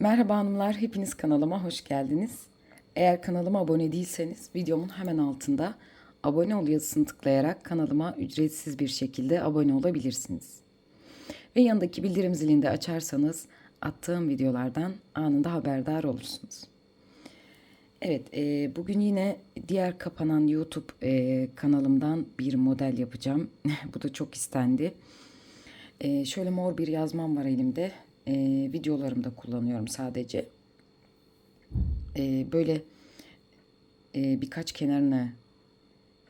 Merhaba hanımlar, hepiniz kanalıma hoş geldiniz. Eğer kanalıma abone değilseniz videomun hemen altında abone ol yazısını tıklayarak kanalıma ücretsiz bir şekilde abone olabilirsiniz. Ve yanındaki bildirim zilini de açarsanız attığım videolardan anında haberdar olursunuz. Evet, e, bugün yine diğer kapanan YouTube e, kanalımdan bir model yapacağım. Bu da çok istendi. E, şöyle mor bir yazmam var elimde. E, videolarımda kullanıyorum sadece. E, böyle e, birkaç kenarını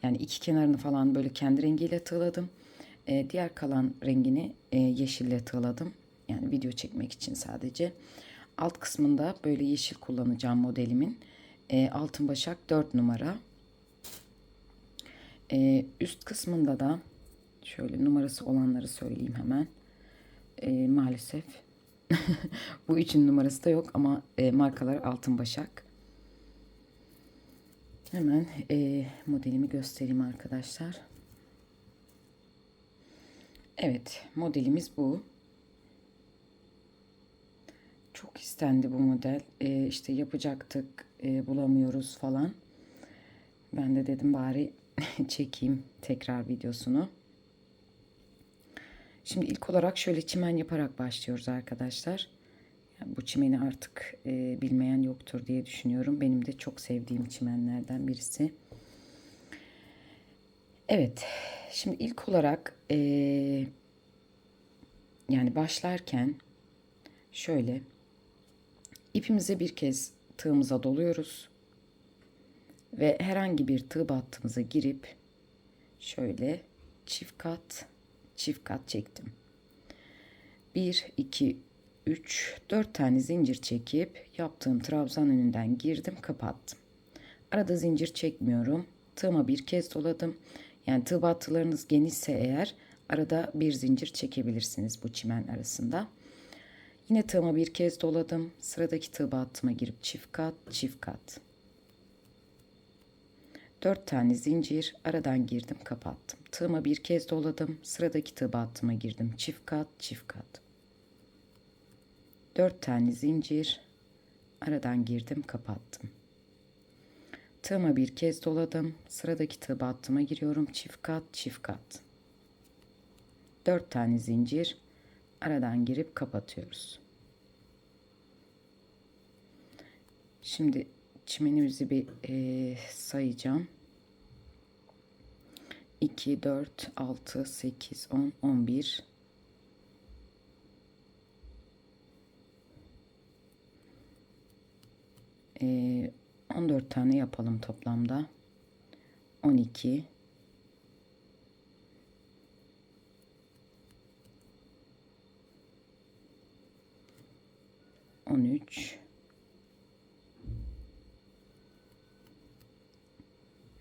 yani iki kenarını falan böyle kendi rengiyle tığladım. E, diğer kalan rengini e, yeşille tığladım. Yani video çekmek için sadece. Alt kısmında böyle yeşil kullanacağım modelimin. E, altın başak 4 numara. E, üst kısmında da şöyle numarası olanları söyleyeyim hemen. E, maalesef bu üçün numarası da yok ama e, markalar altın başak. Hemen e, modelimi göstereyim arkadaşlar. Evet modelimiz bu. Çok istendi bu model. E, işte yapacaktık e, bulamıyoruz falan. Ben de dedim bari çekeyim tekrar videosunu. Şimdi ilk olarak şöyle çimen yaparak başlıyoruz arkadaşlar. Yani bu çimeni artık e, bilmeyen yoktur diye düşünüyorum. Benim de çok sevdiğim çimenlerden birisi. Evet, şimdi ilk olarak e, yani başlarken şöyle ipimize bir kez tığımıza doluyoruz ve herhangi bir tığ battığımıza girip şöyle çift kat çift kat çektim. 1 2 3 4 tane zincir çekip yaptığım trabzan önünden girdim, kapattım. Arada zincir çekmiyorum. Tığıma bir kez doladım. Yani tığ battılarınız genişse eğer arada bir zincir çekebilirsiniz bu çimen arasında. Yine tığıma bir kez doladım. Sıradaki tığ battıma girip çift kat, çift kat. 4 tane zincir aradan girdim kapattım. Tığıma bir kez doladım. Sıradaki tığ battıma girdim. Çift kat çift kat. 4 tane zincir aradan girdim kapattım. Tığıma bir kez doladım. Sıradaki tığ battıma giriyorum. Çift kat çift kat. 4 tane zincir aradan girip kapatıyoruz. Şimdi çimenimizi bir e, sayacağım. 2, 4, 6, 8, 10, 11, 14 tane yapalım toplamda. 12 13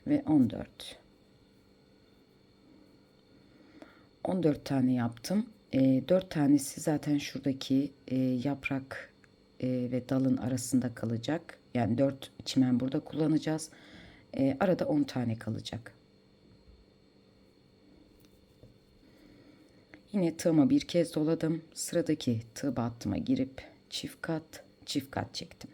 ve on dört. 14 tane yaptım. E, 4 tanesi zaten şuradaki e, yaprak e, ve dalın arasında kalacak. Yani 4 çimen burada kullanacağız. E, arada 10 tane kalacak. Yine tığıma bir kez doladım. Sıradaki tığ battıma girip çift kat çift kat çektim.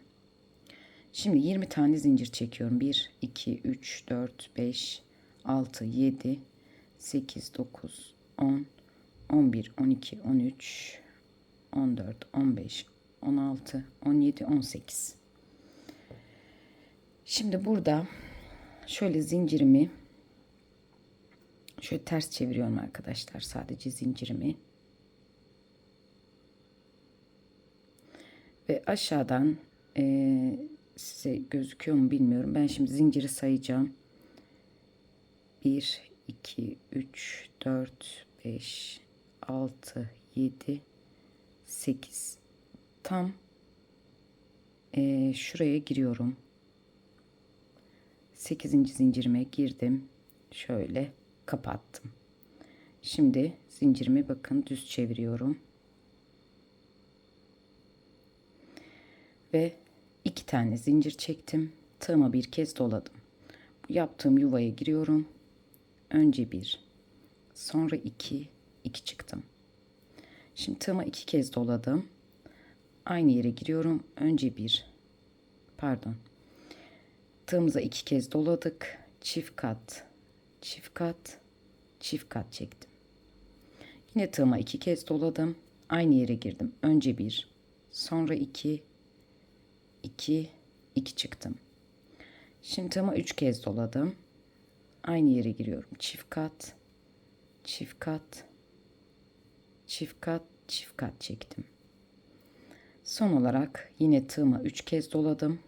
Şimdi 20 tane zincir çekiyorum. 1, 2, 3, 4, 5, 6, 7, 8, 9, 10, 11, 12, 13, 14, 15, 16, 17, 18. Şimdi burada şöyle zincirimi şöyle ters çeviriyorum arkadaşlar. Sadece zincirimi. Ve aşağıdan e, size gözüküyor mu bilmiyorum. Ben şimdi zinciri sayacağım. 1, 2, 3, 4, 5, 6, 7, 8. Tam e, şuraya giriyorum. 8. zincirime girdim. Şöyle kapattım. Şimdi zincirimi bakın düz çeviriyorum. Ve iki tane zincir çektim. Tığıma bir kez doladım. Yaptığım yuvaya giriyorum. Önce bir, sonra iki, iki çıktım. Şimdi tığıma iki kez doladım. Aynı yere giriyorum. Önce bir pardon. Tığımıza iki kez doladık. Çift kat, çift kat, çift kat çektim. Yine tığıma iki kez doladım. Aynı yere girdim. Önce bir, sonra iki, iki, iki çıktım. Şimdi tığıma üç kez doladım. Aynı yere giriyorum. Çift kat, çift kat, çift kat, çift kat çektim. Son olarak yine tığıma üç kez doladım.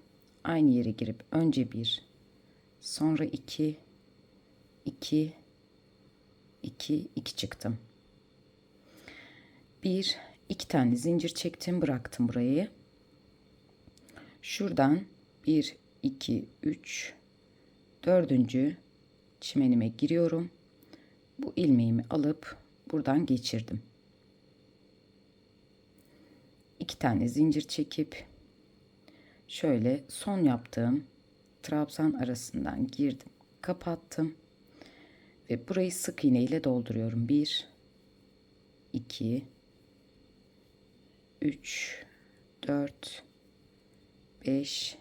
Aynı yere girip önce bir, sonra iki, iki, iki, iki çıktım. Bir, iki tane zincir çektim, bıraktım burayı. Şuradan bir, iki, üç, dördüncü çimenime giriyorum. Bu ilmeğimi alıp buradan geçirdim. İki tane zincir çekip şöyle son yaptığım trabzan arasından girdim, kapattım ve burayı sık iğne ile dolduruyorum. 1 2 3 4 5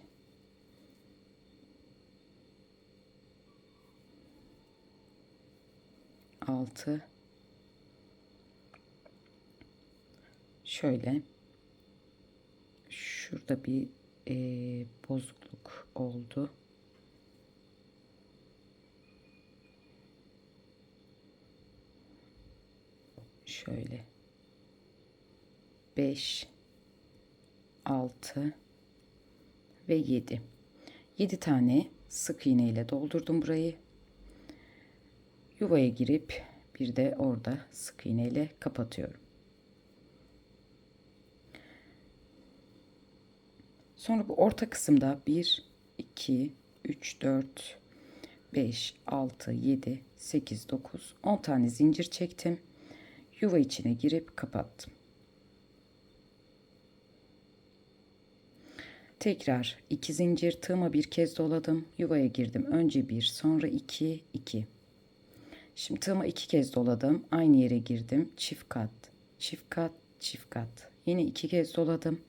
6 şöyle. Şurada bir e, bozukluk oldu. Şöyle. 5 6 ve 7 7 tane sık iğne ile doldurdum burayı. Yuvaya girip bir de orada sık iğne ile kapatıyorum. Sonra bu orta kısımda 1, 2, 3, 4, 5, 6, 7, 8, 9, 10 tane zincir çektim. Yuva içine girip kapattım. Tekrar 2 zincir tığıma bir kez doladım. Yuvaya girdim. Önce 1, sonra 2, 2. Şimdi tığıma 2 kez doladım. Aynı yere girdim. Çift kat, çift kat, çift kat. Yine 2 kez doladım.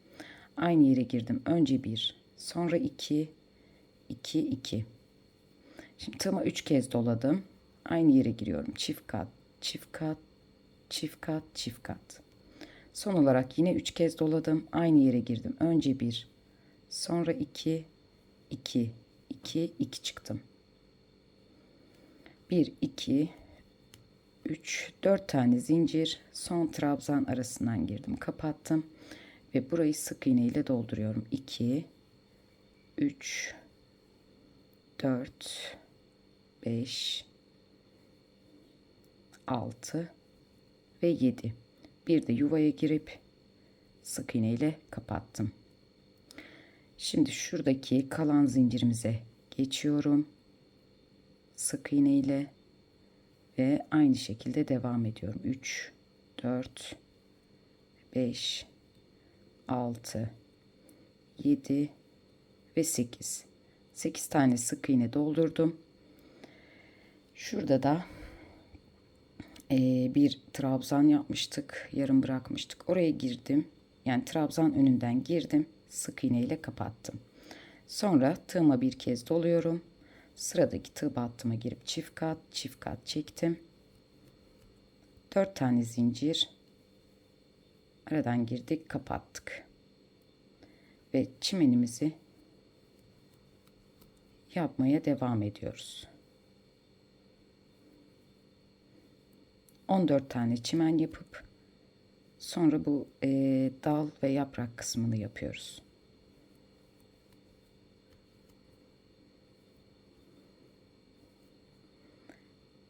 Aynı yere girdim. Önce bir, sonra iki, iki, iki. Şimdi tığıma üç kez doladım. Aynı yere giriyorum. Çift kat, çift kat, çift kat, çift kat. Son olarak yine üç kez doladım. Aynı yere girdim. Önce bir, sonra iki, iki, iki, iki çıktım. Bir, iki, üç, dört tane zincir. Son trabzan arasından girdim. Kapattım ve burayı sık iğne ile dolduruyorum. 2 3 4 5 6 ve 7. Bir de yuvaya girip sık iğne ile kapattım. Şimdi şuradaki kalan zincirimize geçiyorum. Sık iğne ile ve aynı şekilde devam ediyorum. 3 4 5 6 7 ve 8 8 tane sık iğne doldurdum. Şurada da e, bir trabzan yapmıştık yarım bırakmıştık. Oraya girdim. Yani trabzan önünden girdim sık iğne ile kapattım. Sonra tığıma bir kez doluyorum. Sıradaki tığ battıma girip çift kat çift kat çektim. 4 tane zincir aradan girdik kapattık. Ve çimenimizi yapmaya devam ediyoruz. 14 tane çimen yapıp sonra bu e, dal ve yaprak kısmını yapıyoruz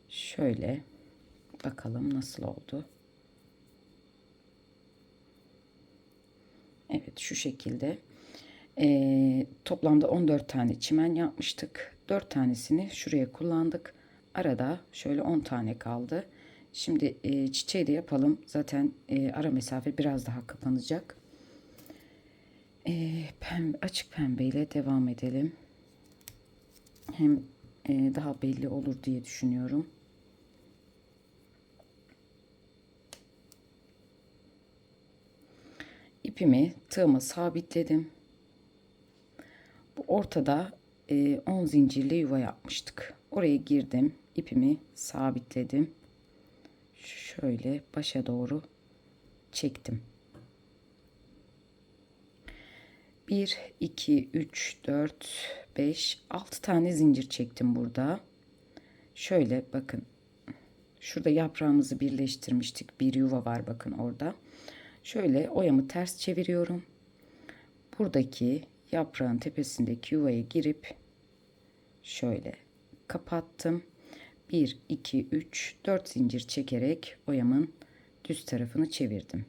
şöyle bakalım nasıl oldu Evet şu şekilde. Ee, toplamda 14 tane çimen yapmıştık. 4 tanesini şuraya kullandık. Arada şöyle 10 tane kaldı. Şimdi e, çiçeği de yapalım. Zaten e, ara mesafe biraz daha kapanacak. E, pembe, açık pembe ile devam edelim. Hem e, daha belli olur diye düşünüyorum. ipimi tığıma sabitledim. Bu ortada e, 10 zincirli yuva yapmıştık. Oraya girdim. ipimi sabitledim. Şöyle başa doğru çektim. 1, 2, 3, 4, 5, 6 tane zincir çektim burada. Şöyle bakın. Şurada yaprağımızı birleştirmiştik. Bir yuva var bakın orada. Şöyle oyamı ters çeviriyorum. Buradaki yaprağın tepesindeki yuvaya girip şöyle kapattım. 1, 2, 3, 4 zincir çekerek oyamın düz tarafını çevirdim.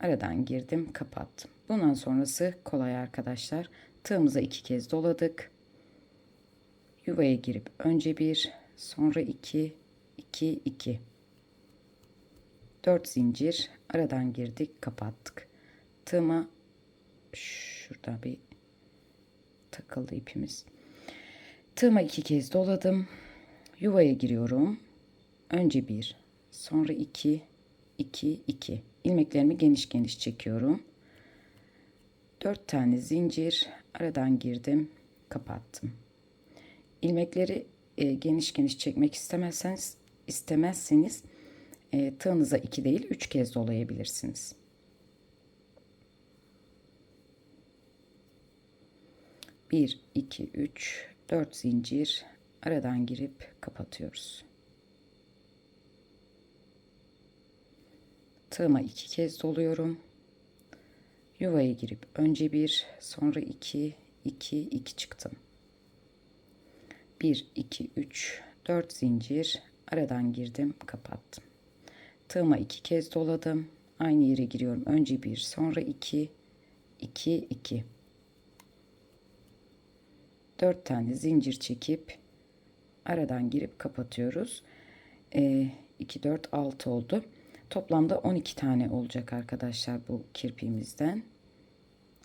Aradan girdim, kapattım. Bundan sonrası kolay arkadaşlar. Tığımıza iki kez doladık. Yuvaya girip önce bir, sonra iki, iki, iki. Dört zincir aradan girdik, kapattık. Tığıma şurada bir takıldı ipimiz. Tığıma iki kez doladım. Yuvaya giriyorum. Önce bir, sonra iki, iki, iki. İlmeklerimi geniş geniş çekiyorum. Dört tane zincir aradan girdim, kapattım. İlmekleri e, geniş geniş çekmek istemezseniz istemezseniz e, tığınıza iki değil üç kez dolayabilirsiniz. Bir, iki, üç, dört zincir aradan girip kapatıyoruz. Tığıma iki kez doluyorum. Yuvaya girip önce bir, sonra iki, iki, iki çıktım. Bir, iki, üç, dört zincir aradan girdim, kapattım. Tığıma iki kez doladım. Aynı yere giriyorum. Önce bir, sonra iki, iki, iki. Dört tane zincir çekip aradan girip kapatıyoruz. Ee, 2, 4, 6 oldu. Toplamda 12 tane olacak arkadaşlar bu kirpiğimizden.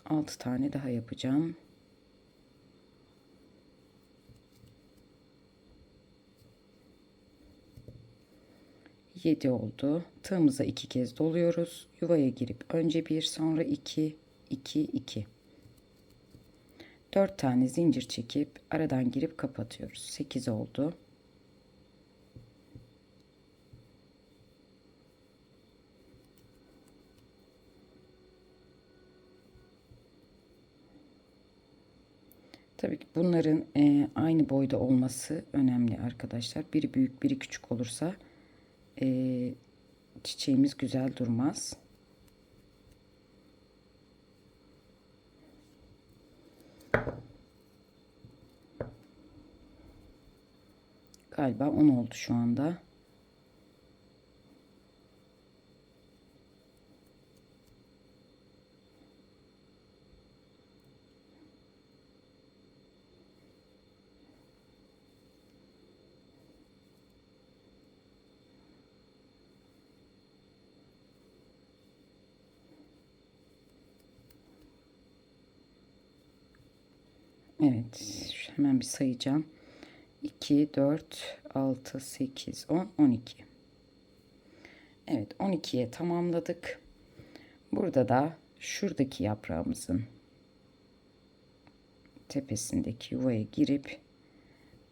6 tane daha yapacağım. Yedi oldu. Tığımıza iki kez doluyoruz. Yuvaya girip önce bir sonra iki, iki, iki. Dört tane zincir çekip aradan girip kapatıyoruz. Sekiz oldu. Tabii ki bunların e, aynı boyda olması önemli arkadaşlar. Biri büyük biri küçük olursa e, çiçeğimiz güzel durmaz. Galiba 10 oldu şu anda. Evet. Hemen bir sayacağım. 2, 4, 6, 8, 10, 12. Evet 12'ye tamamladık. Burada da şuradaki yaprağımızın tepesindeki yuvaya girip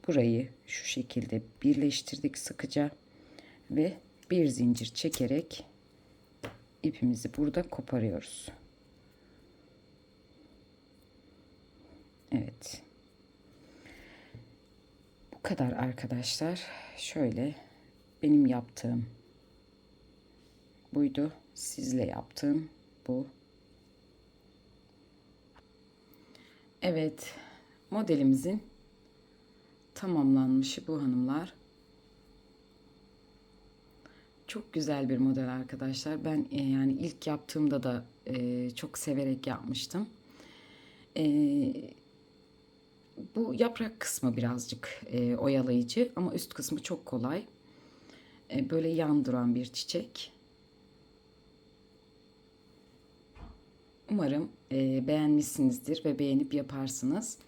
burayı şu şekilde birleştirdik sıkıca ve bir zincir çekerek ipimizi burada koparıyoruz. Evet. Kadar arkadaşlar. Şöyle benim yaptığım buydu. Sizle yaptığım bu. Evet. Modelimizin tamamlanmışı bu hanımlar. Çok güzel bir model arkadaşlar. Ben e, yani ilk yaptığımda da e, çok severek yapmıştım. E, bu yaprak kısmı birazcık e, oyalayıcı ama üst kısmı çok kolay. E, böyle yan duran bir çiçek. Umarım e, beğenmişsinizdir ve beğenip yaparsınız.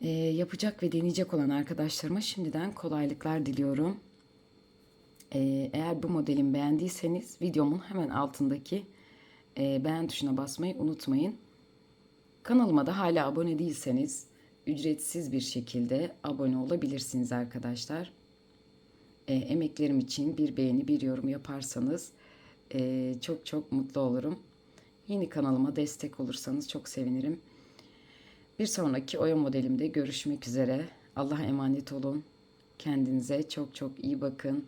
E, yapacak ve deneyecek olan arkadaşlarıma şimdiden kolaylıklar diliyorum. Ee, eğer bu modelimi beğendiyseniz videomun hemen altındaki e, beğen tuşuna basmayı unutmayın. Kanalıma da hala abone değilseniz ücretsiz bir şekilde abone olabilirsiniz arkadaşlar. E, emeklerim için bir beğeni bir yorum yaparsanız e, çok çok mutlu olurum. Yeni kanalıma destek olursanız çok sevinirim. Bir sonraki oya modelimde görüşmek üzere. Allah'a emanet olun. Kendinize çok çok iyi bakın.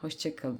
Hoşçakalın.